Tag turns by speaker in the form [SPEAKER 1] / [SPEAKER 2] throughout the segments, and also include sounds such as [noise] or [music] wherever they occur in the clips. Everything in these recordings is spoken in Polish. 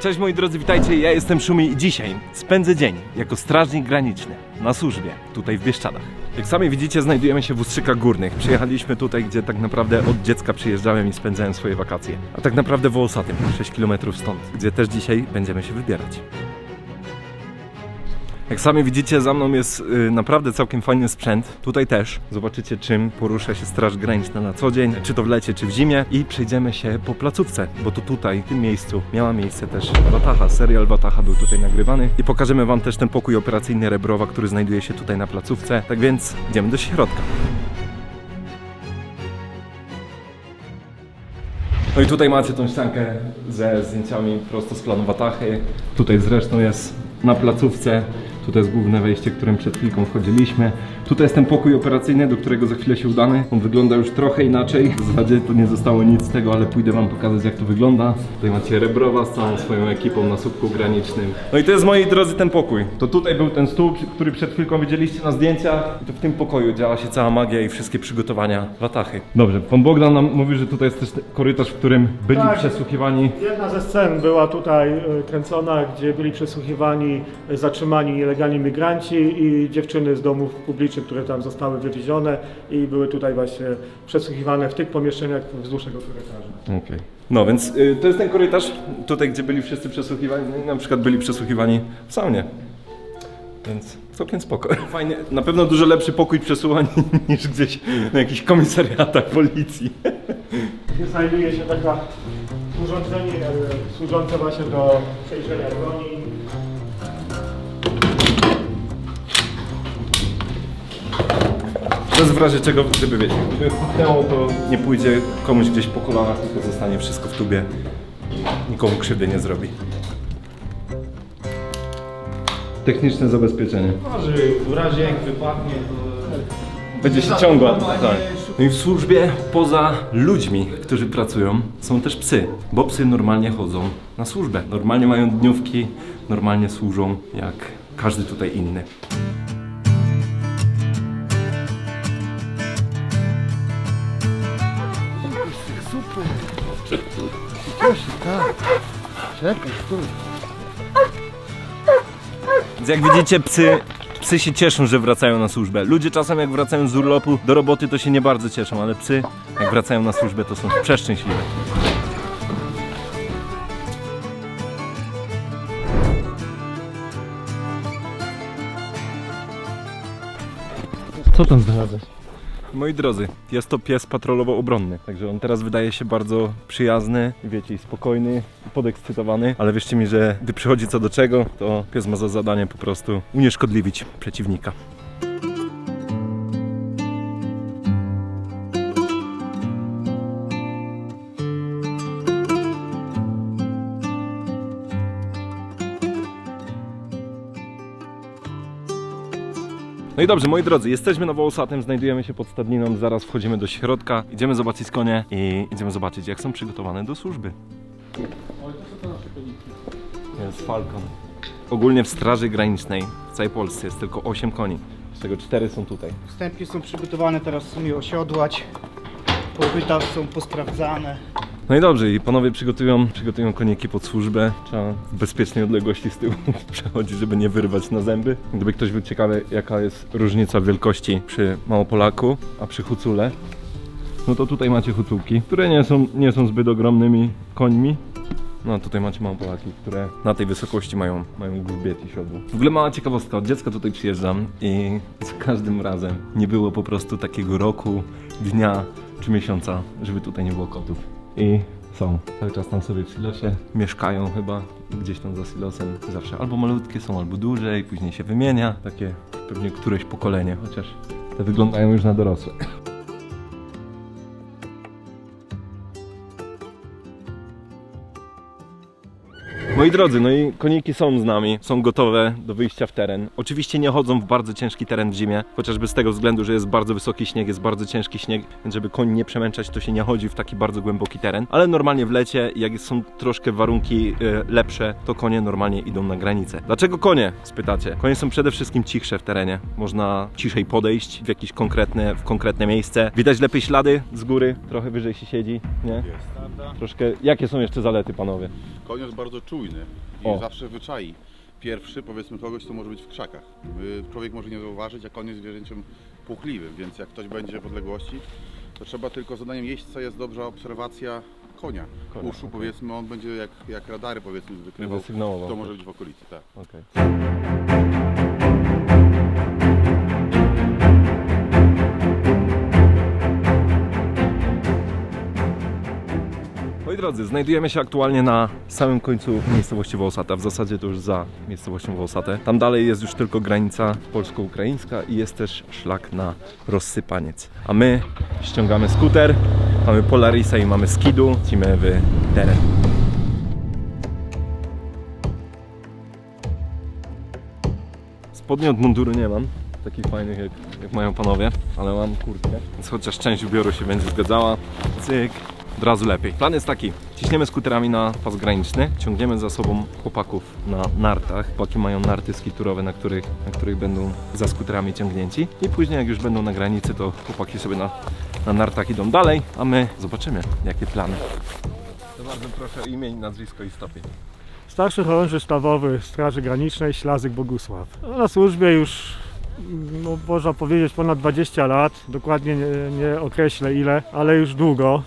[SPEAKER 1] Cześć moi drodzy, witajcie, ja jestem Szumi i dzisiaj spędzę dzień jako strażnik graniczny na służbie tutaj w Bieszczadach. Jak sami widzicie, znajdujemy się w Ustrzykach Górnych. Przyjechaliśmy tutaj, gdzie tak naprawdę od dziecka przyjeżdżałem i spędzałem swoje wakacje. A tak naprawdę w Wołosatym, 6 km stąd, gdzie też dzisiaj będziemy się wybierać. Jak sami widzicie, za mną jest y, naprawdę całkiem fajny sprzęt. Tutaj też zobaczycie, czym porusza się Straż Graniczna na co dzień, czy to w lecie, czy w zimie. I przejdziemy się po placówce, bo to tutaj, w tym miejscu, miała miejsce też Wataha. Serial Wataha był tutaj nagrywany. I pokażemy Wam też ten pokój operacyjny Rebrowa, który znajduje się tutaj na placówce. Tak więc idziemy do środka. No i tutaj macie tą ściankę ze zdjęciami prosto z planu Watachy. Tutaj zresztą jest na placówce. Tutaj jest główne wejście, którym przed chwilką wchodziliśmy. Tutaj jest ten pokój operacyjny, do którego za chwilę się udamy. On wygląda już trochę inaczej. W zasadzie to nie zostało nic z tego, ale pójdę wam pokazać jak to wygląda. Tutaj macie Rebrowa z całą swoją ekipą na słupku granicznym. No i to jest moi drodzy ten pokój. To tutaj był ten stół, który przed chwilką widzieliście na zdjęciach. I to w tym pokoju działa się cała magia i wszystkie przygotowania Watachy. Dobrze, pan Bogdan nam mówi, że tutaj jest też korytarz, w którym byli
[SPEAKER 2] Tak.
[SPEAKER 1] przesłuchiwani
[SPEAKER 2] Jedna ze scen była tutaj e, kręcona, gdzie byli przesłuchiwani e, zatrzymani nielegalni migranci i dziewczyny z domów publicznych, które tam zostały wywiezione i były tutaj właśnie przesłuchiwane w tych pomieszczeniach wzdłuż tego korytarza.
[SPEAKER 1] Okej. No więc y, to jest ten korytarz, tutaj gdzie byli wszyscy przesłuchiwani, no na przykład byli przesłuchiwani w saunie. Więc całkiem spoko. [laughs] Fajnie, na pewno dużo lepszy pokój przesłuchań [laughs] niż gdzieś na jakichś komisariatach policji.
[SPEAKER 2] Gdzie znajduje się taka urządzenie służące właśnie do przejrzenia broni.
[SPEAKER 1] To jest w razie czego, żeby wiecie, gdyby puknęło, to nie pójdzie komuś gdzieś po kolanach, tylko zostanie wszystko w tubie. Nikomu krzywdy nie zrobi. Techniczne zabezpieczenie.
[SPEAKER 3] Może w razie jak wypadnie, to...
[SPEAKER 1] Będzie się ciągła. Tak. No i w służbie poza ludźmi, którzy pracują, są też psy, bo psy normalnie chodzą na służbę. Normalnie mają dniówki, normalnie służą jak każdy tutaj inny. Więc jak widzicie, psy, psy się cieszą, że wracają na służbę. Ludzie czasem jak wracają z urlopu do roboty, to się nie bardzo cieszą, ale psy jak wracają na służbę, to są przeszczęśliwe.
[SPEAKER 3] Co tam znalazłeś?
[SPEAKER 1] Moi drodzy, jest to pies patrolowo-obronny, także on teraz wydaje się bardzo przyjazny, wiecie, spokojny, podekscytowany, ale wierzcie mi, że gdy przychodzi co do czego, to pies ma za zadanie po prostu unieszkodliwić przeciwnika. No i dobrze, moi drodzy, jesteśmy na Wołosatym, znajdujemy się pod stadniną, zaraz wchodzimy do środka, idziemy zobaczyć konie i idziemy zobaczyć, jak są przygotowane do służby. Jest Falcon. Ogólnie w Straży Granicznej w całej Polsce jest tylko 8 koni, z czego 4 są tutaj.
[SPEAKER 4] Wstępnie są przygotowane teraz w sumie osiodłać. Popyta są posprawdzane.
[SPEAKER 1] No i dobrze, i panowie przygotują, przygotują koniki pod służbę. Trzeba w bezpiecznej odległości z tyłu [laughs] przechodzić, żeby nie wyrwać na zęby. Gdyby ktoś był ciekawy, jaka jest różnica wielkości przy Małopolaku, a przy Hucule, no to tutaj macie Huculki, które nie są, nie są zbyt ogromnymi końmi. No tutaj macie Małopolaki, które na tej wysokości mają, mają grzbiet i siodło. W ogóle mała ciekawostka, od dziecka tutaj przyjeżdżam i za każdym razem nie było po prostu takiego roku, dnia czy miesiąca, żeby tutaj nie było kotów. I są. Cały czas tam sobie w silosie mieszkają chyba gdzieś tam za silosem. Zawsze albo malutkie są, albo duże i później się wymienia. Takie pewnie któreś pokolenie, chociaż te wyglądają już na dorosłe. Moi drodzy, no i koniki są z nami, są gotowe do wyjścia w teren. Oczywiście nie chodzą w bardzo ciężki teren w zimie, chociażby z tego względu, że jest bardzo wysoki śnieg, jest bardzo ciężki śnieg, więc żeby koń nie przemęczać, to się nie chodzi w taki bardzo głęboki teren. Ale normalnie w lecie, jak są troszkę warunki e, lepsze, to konie normalnie idą na granicę. Dlaczego konie? Spytacie. Konie są przede wszystkim cichsze w terenie. Można ciszej podejść w jakieś konkretne, w konkretne miejsce. Widać lepiej ślady z góry, trochę wyżej się siedzi, nie?
[SPEAKER 5] Jest.
[SPEAKER 1] Troszkę. Jakie są jeszcze zalety, panowie?
[SPEAKER 5] Koń jest bardzo czujny. Czujny i
[SPEAKER 1] O.
[SPEAKER 5] zawsze wyczai pierwszy, powiedzmy, kogoś, kto może być w krzakach. Y, Człowiek może nie zauważyć, jak on jest zwierzęciem płochliwym, więc jak ktoś będzie w odległości, to trzeba tylko zadaniem jeźdźca jest dobra obserwacja konia.
[SPEAKER 1] Konia,
[SPEAKER 5] Uszu,
[SPEAKER 1] okej.
[SPEAKER 5] powiedzmy, on będzie jak, jak radary, powiedzmy, wykrywał,
[SPEAKER 1] Będzie sygnałował,
[SPEAKER 5] kto
[SPEAKER 1] tak.
[SPEAKER 5] może być w okolicy. Tak.
[SPEAKER 1] Okej. Moi drodzy, znajdujemy się aktualnie na samym końcu miejscowości Wołosate, a w zasadzie to już za miejscowością Wołosate. Tam dalej jest już tylko granica polsko-ukraińska i jest też szlak na rozsypaniec. A my ściągamy skuter, mamy Polarisa i mamy Skidu, lecimy w teren. Spodnie od munduru nie mam, takich fajnych jak, jak mają panowie, ale mam kurtkę, więc chociaż część ubioru się będzie zgadzała, cyk, od razu lepiej. Plan jest taki, ciśniemy skuterami na pas graniczny, ciągniemy za sobą chłopaków na nartach, chłopaki mają narty skiturowe, na których, na których będą za skuterami ciągnięci i później jak już będą na granicy, to chłopaki sobie na, na nartach idą dalej, a my zobaczymy jakie plany. To bardzo proszę o imię, nazwisko i stopień.
[SPEAKER 2] Starszy chorąży sztabowy Straży Granicznej Ślazyk Bogusław. No, Na służbie już no, można powiedzieć ponad 20 lat, dokładnie nie, nie określę ile, ale już długo.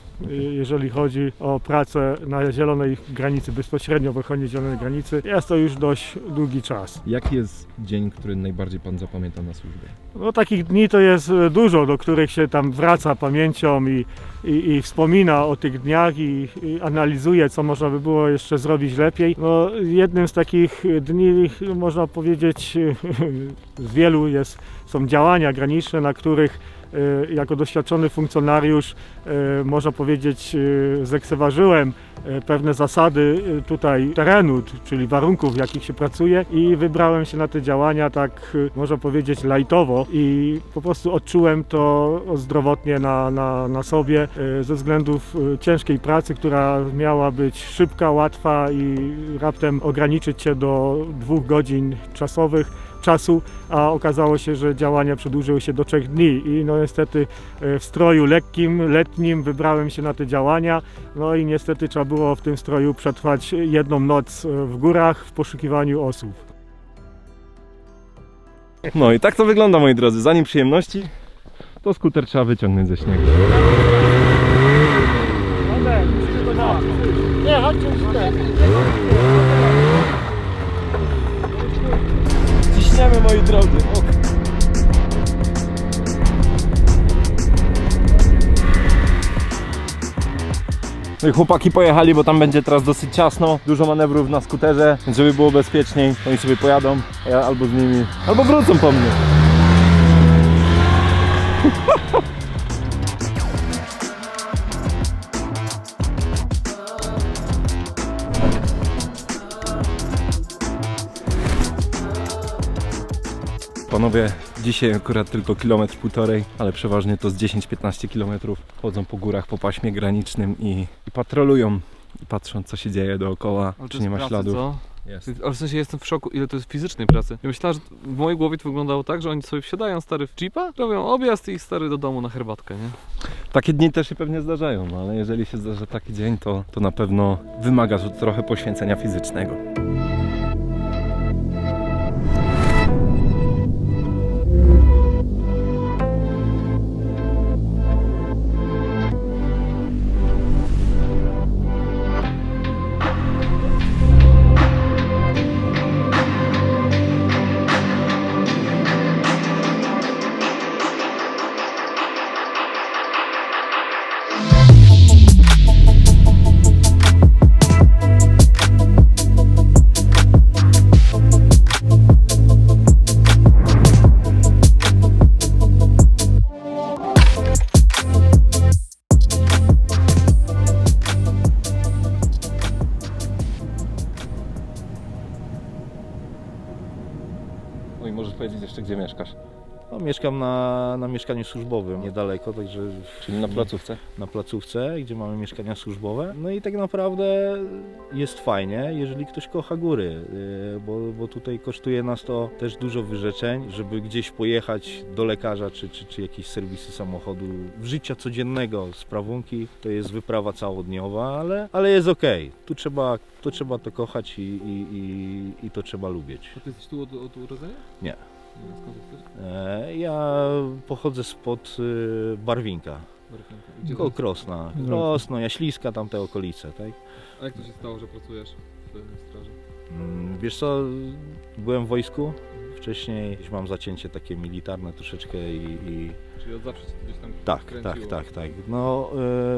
[SPEAKER 2] Jeżeli chodzi o pracę na zielonej granicy, bezpośrednio w ochronie zielonej granicy, jest to już dość długi czas.
[SPEAKER 1] Jaki jest dzień, który najbardziej Pan zapamięta na służbie?
[SPEAKER 2] No takich dni to jest e, dużo, do których się tam wraca pamięcią i, i, i wspomina o tych dniach i, i analizuje, co można by było jeszcze zrobić lepiej. No, jednym z takich dni, można powiedzieć, [laughs] z wielu jest, są działania graniczne, na których jako doświadczony funkcjonariusz, e, można powiedzieć, zlekceważyłem e, pewne zasady tutaj terenu, czyli warunków, w jakich się pracuje i wybrałem się na te działania tak, można powiedzieć, lajtowo i po prostu odczułem to zdrowotnie na, na, na sobie ze względów ciężkiej pracy, która miała być szybka, łatwa i raptem ograniczyć się do dwóch godzin czasowych czasu, a okazało się, że działania przedłużyły się do trzech dni i no niestety e, w stroju lekkim, letnim wybrałem się na te działania, no i niestety trzeba było w tym stroju przetrwać jedną noc e, w górach w poszukiwaniu osób.
[SPEAKER 1] No i tak to wygląda moi drodzy. Zanim przyjemności, to skuter trzeba wyciągnąć ze śniegu.
[SPEAKER 2] Nie, chodźcie
[SPEAKER 1] Ciśniemy chłopaki pojechali, bo tam będzie teraz dosyć ciasno, dużo manewrów na skuterze, więc żeby było bezpieczniej, oni sobie pojadą, ja albo z nimi, albo wrócą po mnie. [laughs] Panowie, dzisiaj akurat tylko kilometr półtorej, ale przeważnie to z 10-15 kilometrów chodzą po górach, po paśmie granicznym i, i patrolują i patrzą co się dzieje dookoła,
[SPEAKER 3] Ale
[SPEAKER 1] czy nie ma
[SPEAKER 3] praca,
[SPEAKER 1] śladów.
[SPEAKER 3] Co?
[SPEAKER 1] Jest.
[SPEAKER 3] Ale w sensie jestem w szoku, ile to jest fizycznej pracy. Ja myślałem, że w mojej głowie to wyglądało tak, że oni sobie wsiadają stary w jeepa, robią objazd i stary do domu na herbatkę, nie?
[SPEAKER 1] Takie dni też się pewnie zdarzają, no ale jeżeli się zdarza taki dzień, to, to na pewno wymaga to trochę poświęcenia fizycznego. Jeszcze, gdzie mieszkasz.
[SPEAKER 6] No, mieszkam na, na mieszkaniu służbowym niedaleko, także
[SPEAKER 1] Czyli na placówce.
[SPEAKER 6] na placówce, gdzie mamy mieszkania służbowe. No i tak naprawdę jest fajnie, jeżeli ktoś kocha góry, yy, bo, bo tutaj kosztuje nas to też dużo wyrzeczeń, żeby gdzieś pojechać do lekarza czy, czy, czy jakieś serwisy samochodu w życia codziennego z prawunki. To jest wyprawa całodniowa, ale, ale jest okej. Tu trzeba, tu trzeba to kochać i, i, i, i to trzeba lubić.
[SPEAKER 3] A ty jesteś tu od, od urodzenia?
[SPEAKER 6] Nie. E, Ja pochodzę spod y, Barwinka.
[SPEAKER 3] Gdzie
[SPEAKER 6] koło
[SPEAKER 3] to?
[SPEAKER 6] Krosna, Krosno, Jaśliska, tamte okolice, tak?
[SPEAKER 3] A jak to się stało, że pracujesz w straży?
[SPEAKER 6] Mm, Wiesz co, byłem w wojsku wcześniej, mam zacięcie takie militarne troszeczkę i, i
[SPEAKER 3] Czyli od zawsze cię gdzieś tam
[SPEAKER 6] tak,
[SPEAKER 3] kręciło?
[SPEAKER 6] tak, tak, tak. No,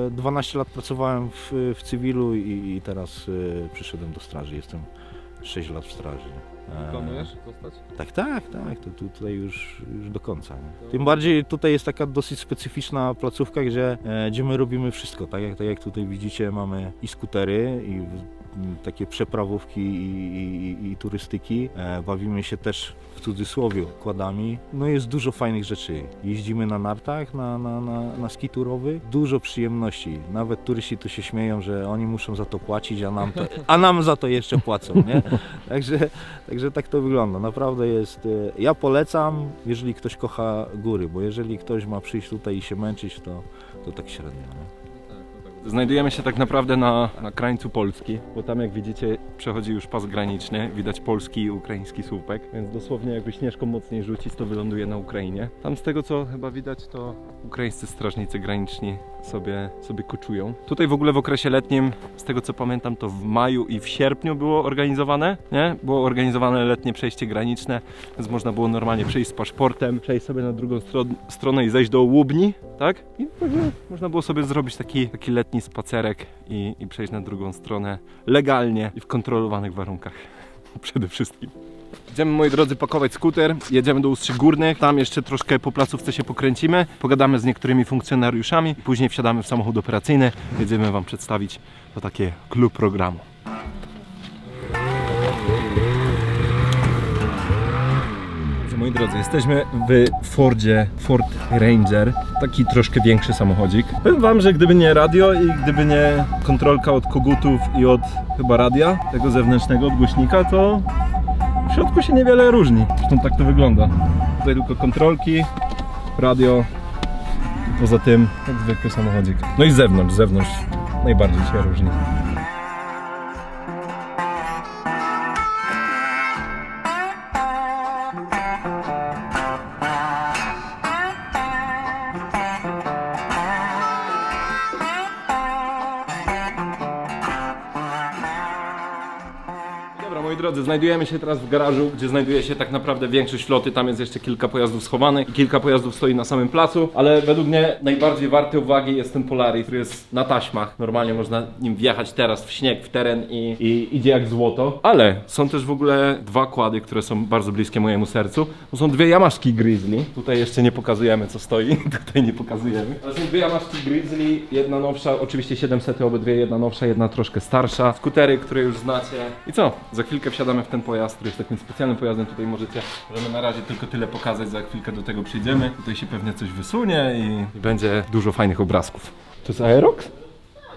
[SPEAKER 6] e, 12 lat pracowałem w, w cywilu i, i teraz e, przyszedłem do straży, jestem 6 lat w straży. E,
[SPEAKER 3] Planujesz zostać?
[SPEAKER 6] Tak, tak, tak, to tu- tutaj już, już do końca. Nie? Tym bardziej tutaj jest taka dosyć specyficzna placówka, gdzie, e, gdzie my robimy wszystko, tak jak, tak jak tutaj widzicie mamy i skutery, i takie przeprawówki i, i, i, turystyki. E, bawimy się też w cudzysłowie kładami. No jest dużo fajnych rzeczy. Jeździmy na nartach, na, na, na, na ski turowych. Dużo przyjemności. Nawet turyści tu się śmieją, że oni muszą za to płacić, a nam, to, a nam za to jeszcze płacą, nie? [laughs] Także, także tak to wygląda. Naprawdę jest. e, Ja polecam, jeżeli ktoś kocha góry, bo jeżeli ktoś ma przyjść tutaj i się męczyć, to, to tak średnio. Nie?
[SPEAKER 1] Znajdujemy się tak naprawdę na, na krańcu Polski, bo tam jak widzicie przechodzi już pas graniczny, widać polski i ukraiński słupek, więc dosłownie jakby śnieżką mocniej rzucić, to wyląduje na Ukrainie. Tam z tego co chyba widać, to ukraińscy strażnicy graniczni sobie, sobie koczują. Tutaj w ogóle w okresie letnim, z tego co pamiętam, to w maju i w sierpniu było organizowane, nie? Było organizowane letnie przejście graniczne, więc można było normalnie przejść z paszportem, przejść sobie na drugą stro- stronę i zejść do Łubni, tak? I można było sobie zrobić taki, taki letni spacerek i, i przejść na drugą stronę legalnie i w kontrolowanych warunkach. [laughs] Przede wszystkim. Idziemy, moi drodzy, pakować skuter, jedziemy do Ustrzy Górnych, tam jeszcze troszkę po placówce się pokręcimy, pogadamy z niektórymi funkcjonariuszami, później wsiadamy w samochód operacyjny, jedziemy Wam przedstawić to takie klub programu. Moi drodzy, jesteśmy w Fordzie Ford Ranger, taki troszkę większy samochodzik. Powiem wam, że gdyby nie radio i gdyby nie kontrolka od kogutów i od chyba radia, tego zewnętrznego od głośnika, to w środku się niewiele różni. Zresztą tak to wygląda. Tutaj tylko kontrolki, radio poza tym jak zwykły samochodzik. No i z zewnątrz, z zewnątrz najbardziej się różni. Dobra, moi drodzy, znajdujemy się teraz w garażu, gdzie znajduje się tak naprawdę większość floty. Tam jest jeszcze kilka pojazdów schowanych i kilka pojazdów stoi na samym placu, ale według mnie najbardziej warty uwagi jest ten Polaris, który jest na taśmach. Normalnie można nim wjechać teraz w śnieg, w teren i, i idzie jak złoto. Ale są też w ogóle dwa kłady, które są bardzo bliskie mojemu sercu. To są dwie Yamaszki Grizzly. Tutaj jeszcze nie pokazujemy co stoi, [laughs] tutaj nie pokazujemy. Ale są dwie Yamaszki Grizzly, jedna nowsza, oczywiście 700 obydwie, jedna nowsza, jedna troszkę starsza. Skutery, które już znacie. I co? Za chwilkę wsiadamy w ten pojazd, który jest takim specjalnym pojazdem. Tutaj możecie, możemy na razie tylko tyle pokazać, za chwilkę do tego przyjdziemy. Tutaj się pewnie coś wysunie i, i będzie dużo fajnych obrazków. To jest Aerox?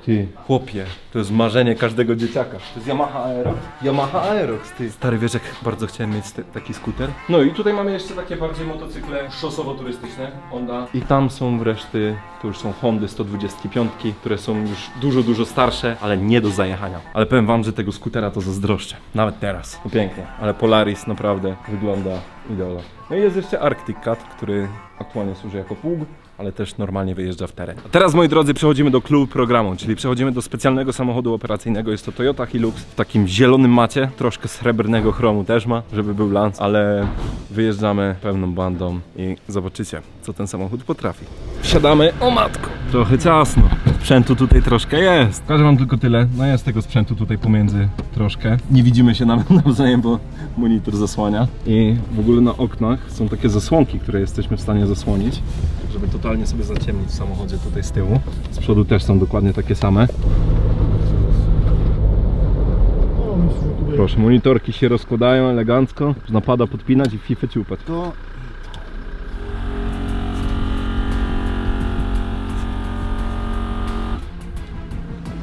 [SPEAKER 1] Ty, chłopie, to jest marzenie każdego dzieciaka. To jest Yamaha Aerox? Yamaha Aerox, ty. Stary, wiesz jak bardzo chciałem mieć te, taki skuter? No i tutaj mamy jeszcze takie bardziej motocykle szosowo-turystyczne, Honda. I tam są reszty, to już są Hondy 125, które są już dużo, dużo starsze, ale nie do zajechania. Ale powiem wam, że tego skutera to zazdroszczę. Nawet teraz. No pięknie. Ale Polaris naprawdę wygląda idealnie. No i jest jeszcze Arctic Cat, który aktualnie służy jako pług ale też normalnie wyjeżdża w teren. A teraz, moi drodzy, przechodzimy do klubu programu, czyli przechodzimy do specjalnego samochodu operacyjnego. Jest to Toyota Hilux w takim zielonym macie, troszkę srebrnego chromu też ma, żeby był lans, ale wyjeżdżamy pełną bandą i zobaczycie, co ten samochód potrafi. Wsiadamy, o matko, trochę ciasno. Sprzętu tutaj troszkę jest. Pokażę wam tylko tyle. No jest tego sprzętu tutaj pomiędzy troszkę. Nie widzimy się [laughs] nawet nawzajem, bo monitor zasłania. I w ogóle na oknach są takie zasłonki, które jesteśmy w stanie zasłonić, żeby totalnie sobie zaciemnić w samochodzie tutaj z tyłu. Z przodu też są dokładnie takie same.
[SPEAKER 2] O, myślę, że tutaj
[SPEAKER 1] Proszę, monitorki się rozkładają elegancko. Można pada podpinać i FIFA ciupać.
[SPEAKER 4] To,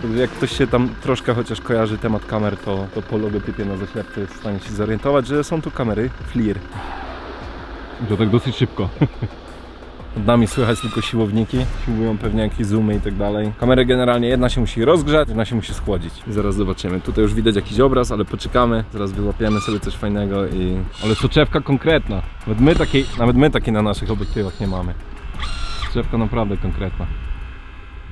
[SPEAKER 1] jak ktoś się tam troszkę chociaż kojarzy temat kamer, to, to po logotypie na zaślepce jest w stanie się zorientować, że są tu kamery FLIR. I to tak dosyć szybko. [laughs] Nad nami słychać tylko siłowniki, siłują pewnie jakieś zoomy i tak dalej. Kamery generalnie jedna się musi rozgrzać, jedna się musi schłodzić. I zaraz zobaczymy. Tutaj już widać jakiś obraz, ale poczekamy. Zaraz wyłapiemy sobie coś fajnego i... Ale soczewka konkretna. Nawet my takiej, nawet my takiej na naszych obiektywach nie mamy. Soczewka naprawdę konkretna.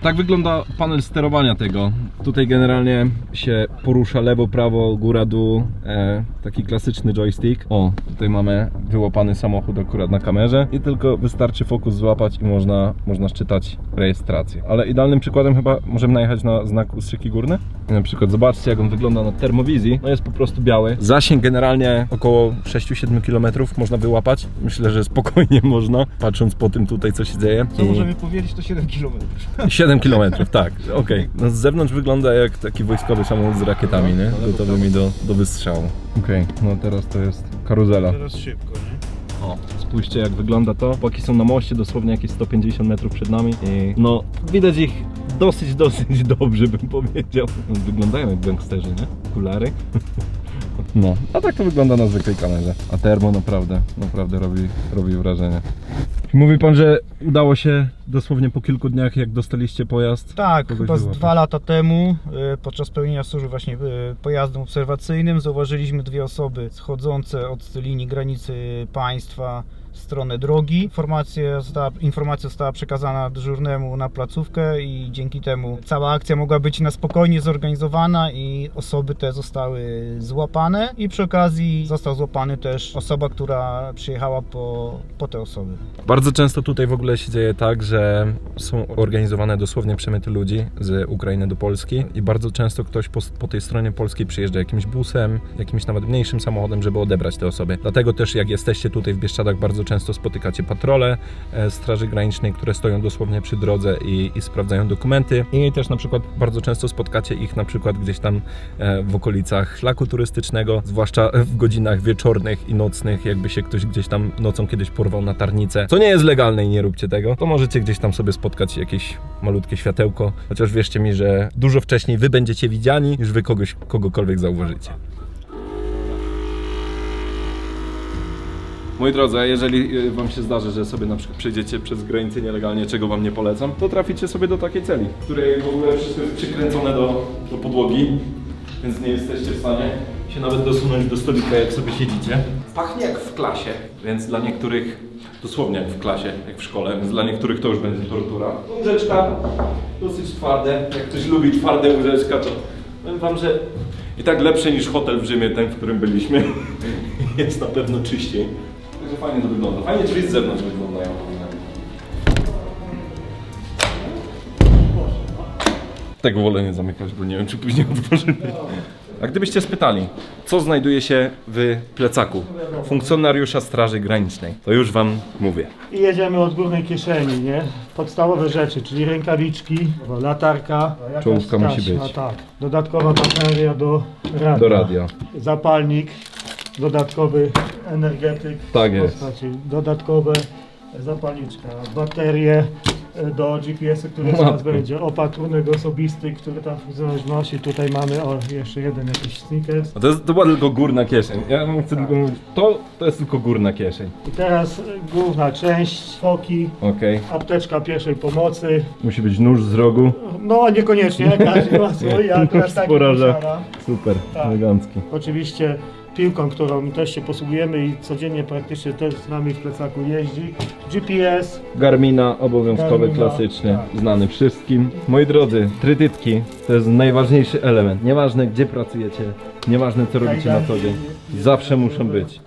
[SPEAKER 1] Tak wygląda panel sterowania tego. Tutaj generalnie się porusza lewo, prawo, góra, dół. E, taki klasyczny joystick. O, tutaj mamy wyłapany samochód akurat na kamerze i tylko wystarczy fokus złapać i można, można szczytać rejestrację. Ale idealnym przykładem chyba możemy najechać na znak ustrzyki górne. Na przykład zobaczcie jak on wygląda na termowizji. No jest po prostu biały. Zasięg generalnie około 6-7 km można wyłapać. Myślę, że spokojnie [laughs] można, patrząc po tym tutaj co się dzieje.
[SPEAKER 4] Co
[SPEAKER 1] I-
[SPEAKER 4] możemy powiedzieć, to 7 km.
[SPEAKER 1] 7 km, tak, okej. No z zewnątrz wygląda jak taki wojskowy samolot z rakietami, nie? Gotowymi do, do wystrzału. Okej, no teraz to jest karuzela.
[SPEAKER 4] Teraz szybko, nie?
[SPEAKER 1] O, spójrzcie jak wygląda to. Chłopaki są na moście, dosłownie jakieś 150 metrów przed nami i no widać ich dosyć, dosyć dobrze bym powiedział. No, wyglądają jak gangsterzy, nie? Okulary. No, a tak to wygląda na zwykłej kamerze. A termo naprawdę, naprawdę robi, robi wrażenie. Mówi pan, że udało się dosłownie po kilku dniach, jak dostaliście pojazd.
[SPEAKER 4] Tak,
[SPEAKER 1] kogoś
[SPEAKER 4] chyba z
[SPEAKER 1] wyłapać.
[SPEAKER 4] dwa lata temu, y, podczas pełnienia służby właśnie y, pojazdem obserwacyjnym, zauważyliśmy dwie osoby schodzące od linii granicy państwa stronę drogi. Informacja została, informacja została przekazana dyżurnemu na placówkę i dzięki temu cała akcja mogła być na spokojnie zorganizowana i osoby te zostały złapane i przy okazji został złapany też osoba, która przyjechała po, po te osoby.
[SPEAKER 1] Bardzo często tutaj w ogóle się dzieje tak, że są organizowane dosłownie przemyty ludzi z Ukrainy do Polski i bardzo często ktoś po, po tej stronie polskiej przyjeżdża jakimś busem, jakimś nawet mniejszym samochodem, żeby odebrać te osoby. Dlatego też jak jesteście tutaj w Bieszczadach, bardzo często spotykacie patrole e, Straży Granicznej, które stoją dosłownie przy drodze i, i sprawdzają dokumenty. I też na przykład bardzo często spotkacie ich na przykład gdzieś tam e, w okolicach szlaku turystycznego, zwłaszcza w godzinach wieczornych i nocnych, jakby się ktoś gdzieś tam nocą kiedyś porwał na tarnicę, co nie jest legalne i nie róbcie tego, to możecie gdzieś tam sobie spotkać jakieś malutkie światełko, chociaż wierzcie mi, że dużo wcześniej wy będziecie widziani, niż wy kogoś, kogokolwiek zauważycie. Moi drodzy, a jeżeli y, wam się zdarzy, że sobie na przykład przejdziecie przez granicę nielegalnie, czego wam nie polecam, to traficie sobie do takiej celi, której w ogóle wszystko jest przykręcone do, do podłogi, więc nie jesteście w stanie się nawet dosunąć do stolika, jak sobie siedzicie. Pachnie jak w klasie, więc dla niektórych, dosłownie jak w klasie, jak w szkole, więc dla niektórych to już będzie tortura. Łóżeczka dosyć twarde, jak ktoś lubi twarde łóżeczka, to powiem wam, że i tak lepsze niż hotel w Rzymie, ten, w którym byliśmy. [laughs] Jest na pewno czyściej. Także fajnie to wygląda. Fajnie drzwi z zewnątrz wyglądają. Tak wolę nie zamykać, bo nie wiem, czy później otworzymy. A gdybyście spytali, co znajduje się w plecaku funkcjonariusza Straży Granicznej, to już wam mówię.
[SPEAKER 2] I jedziemy od górnej kieszeni, nie? Podstawowe rzeczy, czyli rękawiczki, latarka. jakaś
[SPEAKER 1] Czołówka musi być.
[SPEAKER 2] Tak. Dodatkowa bateria do radia.
[SPEAKER 1] Do radia.
[SPEAKER 2] Zapalnik, dodatkowy energetyk.
[SPEAKER 1] Tak
[SPEAKER 2] w
[SPEAKER 1] jest.
[SPEAKER 2] postaci Dodatkowe zapalniczka, baterie e, do GPS-u, który
[SPEAKER 1] Matko.
[SPEAKER 2] zaraz będzie, opatrunek osobisty, który tam funkcjonalność nosi. Tutaj mamy o, jeszcze jeden jakiś sneakers.
[SPEAKER 1] A to, jest, to była tylko górna kieszeń. Ja wam chcę tylko mówić, to, to jest tylko górna kieszeń.
[SPEAKER 2] I teraz e, główna część, foki,
[SPEAKER 1] Okej.
[SPEAKER 2] apteczka pierwszej pomocy.
[SPEAKER 1] Musi być nóż z rogu.
[SPEAKER 2] No niekoniecznie, każdy ma [laughs] swój, ja [laughs] akurat taki
[SPEAKER 1] Poraża.
[SPEAKER 2] posiadam.
[SPEAKER 1] Super,
[SPEAKER 2] Tak.
[SPEAKER 1] elegancki.
[SPEAKER 2] Oczywiście piłką, którą też się posługujemy i codziennie praktycznie też z nami w plecaku jeździ. GPS,
[SPEAKER 1] Garmina obowiązkowy,
[SPEAKER 2] Garmina,
[SPEAKER 1] klasyczny,
[SPEAKER 2] tak.
[SPEAKER 1] znany wszystkim. Moi drodzy, trytytki to jest najważniejszy element. Nieważne gdzie pracujecie, nieważne co robicie na co dzień, zawsze muszą być.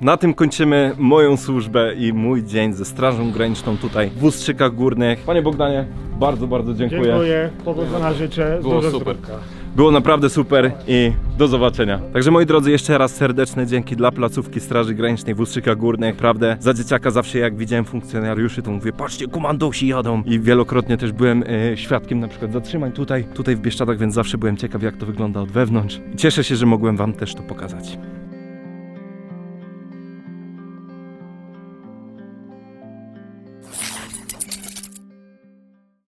[SPEAKER 1] Na tym kończymy moją służbę i mój dzień ze Strażą Graniczną tutaj w Ustrzykach Górnych. Panie Bogdanie, bardzo, bardzo dziękuję.
[SPEAKER 2] dziękuję, powodzenia życzę,
[SPEAKER 3] Było super.
[SPEAKER 2] zdrówka.
[SPEAKER 1] Było naprawdę super i do zobaczenia. Także moi drodzy, jeszcze raz serdeczne dzięki dla placówki Straży Granicznej w Ustrzykach Górnych. Naprawdę za dzieciaka zawsze jak widziałem funkcjonariuszy, to mówię, patrzcie, komandosi jadą. I wielokrotnie też byłem e, świadkiem na przykład zatrzymań tutaj, tutaj w Bieszczadach, więc zawsze byłem ciekaw jak to wygląda od wewnątrz. I cieszę się, że mogłem wam też to pokazać.